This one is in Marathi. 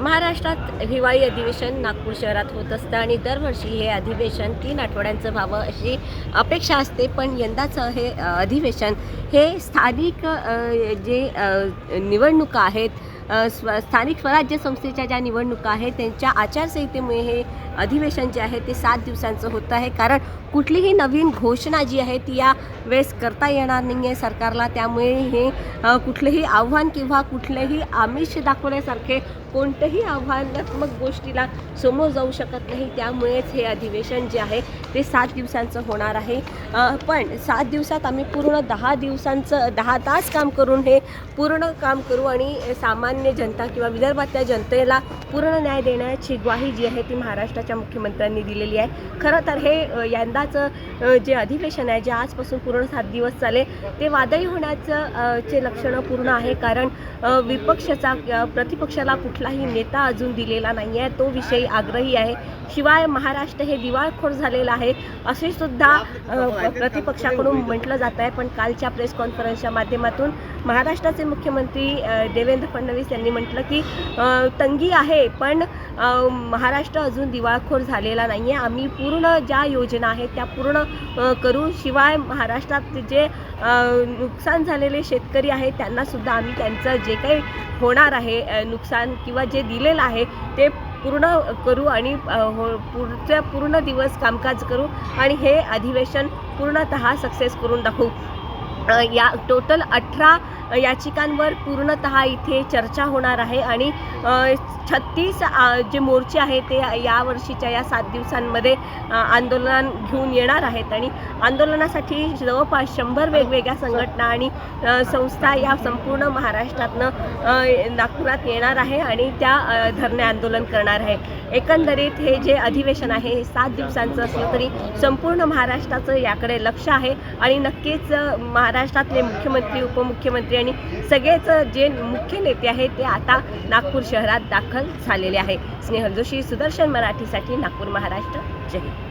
महाराष्ट्रात हिवाळी अधिवेशन नागपूर शहरात होत असतं आणि दरवर्षी हे अधिवेशन तीन आठवड्यांचं व्हावं अशी अपेक्षा असते. पण यंदाचं हे अधिवेशन हे स्थानिक जे निवडणुका आहेत स्व स्थानिक स्वराज्य संस्थेच्या ज्या निवडणुका आहेत त्यांच्या आचारसंहितेमुळे हे अधिवेशन जे आहे ते सात दिवसांचं होतं आहे. कारण कुठलीही नवीन घोषणा जी आहे ती या वेळेस करता येणार नाही आहे सरकारला. त्यामुळे हे कुठलंही आव्हान किंवा कुठलंही आमिष दाखवण्यासारखे कोणतंही आव्हानात्मक गोष्टीला समोर जाऊ शकत नाही. त्यामुळेच हे अधिवेशन जे आहे ते सात दिवसांचं होणार आहे. पण सात दिवसात आम्ही पूर्ण दहा दिवसांचं दहा तास काम करून हे पूर्ण काम करू आणि सामान्य जनता किंवा विदर्भातल्या जनतेला पूर्ण न्याय देण्याची ग्वाही जी आहे ती महाराष्ट्राच्या मुख्यमंत्र्यांनी दिलेली आहे. खरं तर हे यंदाचं जे अधिवेशन आहे जे आजपासून पूर्ण सात दिवस चाले ते वादळी होण्याचं चे लक्षणं पूर्ण आहे कारण विपक्षाचा प्रतिपक्षाला कुठलाही नेता अजून दिलेला नाही आहे. तो विषयी आग्रही आहे. शिवाय महाराष्ट्र हे दिवाळखोर झालेलं आहे असे सुद्धा प्रतिपक्षाकडून म्हटलं जात आहे पण कालच्या प्रेस कॉन्फरन्सच्या माध्यमातून महाराष्ट्राचे मुख्यमंत्री देवेंद्र फडणवीस यांनी म्हटलं की तंगी आहे पण महाराष्ट्र अजून दिवाळखोर झालेला नाही आहे आम्ही पूर्ण ज्या योजना आहेत त्या पूर्ण करू. शिवाय महाराष्ट्रात जे नुकसान झालेले शेतकरी आहेत त्यांनासुद्धा आम्ही त्यांचं जे काही होणार आहे नुकसान किंवा जे दिलेलं आहे ते पूर्ण करू आणि हो पुढच्या पूर्ण दिवस कामकाज करू आणि हे अधिवेशन पूर्णतः सक्सेस करून दाखवू. या टोटल अठरा याचिकांवर पूर्णतः इथे चर्चा होणार आहे आणि छत्तीस जे मोर्चे आहेत ते यावर्षीच्या या सात दिवसांमध्ये आंदोलन घेऊन येणार आहेत आणि आंदोलनासाठी जवळपास शंभर वेगवेगळ्या संघटना आणि संस्था या संपूर्ण महाराष्ट्रातनं नागपुरात येणार आहे आणि त्या धरणे आंदोलन करणार आहे. एकंदरीत हे जे अधिवेशन आहे हे सात दिवसांचं असलं तरी संपूर्ण महाराष्ट्राचं याकडे लक्ष आहे आणि नक्कीच महाराष्ट्रातले मुख्यमंत्री उपमुख्यमंत्री आणि सगळेच जे मुख्य नेते आहेत ते आता नागपूर शहरात दाखल झालेले आहे. स्नेहल जोशी सुदर्शन मराठीसाठी नागपूर महाराष्ट्र. जय